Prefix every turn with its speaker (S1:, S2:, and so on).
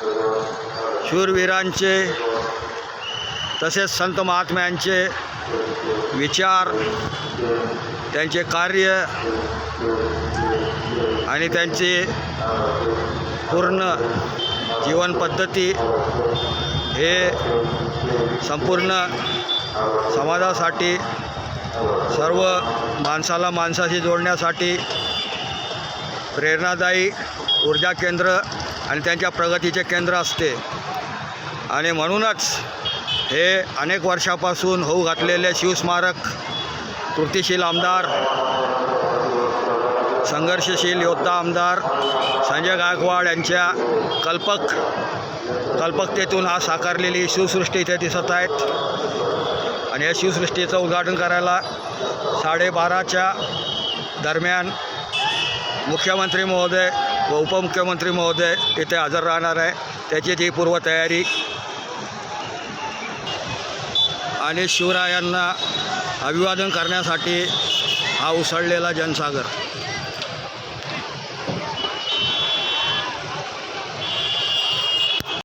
S1: शूरवीरांचे तसेच संत महात्म्यांचे विचार त्यांचे कार्य आणि त्यांची पूर्ण जीवनपद्धती हे संपूर्ण समाजासाठी सर्व माणसाला माणसाशी जोडण्यासाठी प्रेरणादायी ऊर्जा केंद्र आणि त्यांच्या प्रगतीचे केंद्र असते. आणि म्हणूनच हे अनेक वर्षापासून होऊ घातलेले शिवस्मारक कृतीशील आमदार संघर्षशील योद्धा आमदार संजय गायकवाड यांच्या कल्पक कल्पकतेतून आज साकारलेली शिवसृष्टी इथे दिसत आहेत. आणि या शिवसृष्टीचं उद्घाटन करायला साडेबाराच्या दरम्यान मुख्यमंत्री महोदय व उपमुख्यमंत्री महोदय इथे हजर राहणार आहे. त्याची ती पूर्वतयारी आणि शिवरायांना अभिवादन करण्यासाठी हा उसळलेला जनसागर.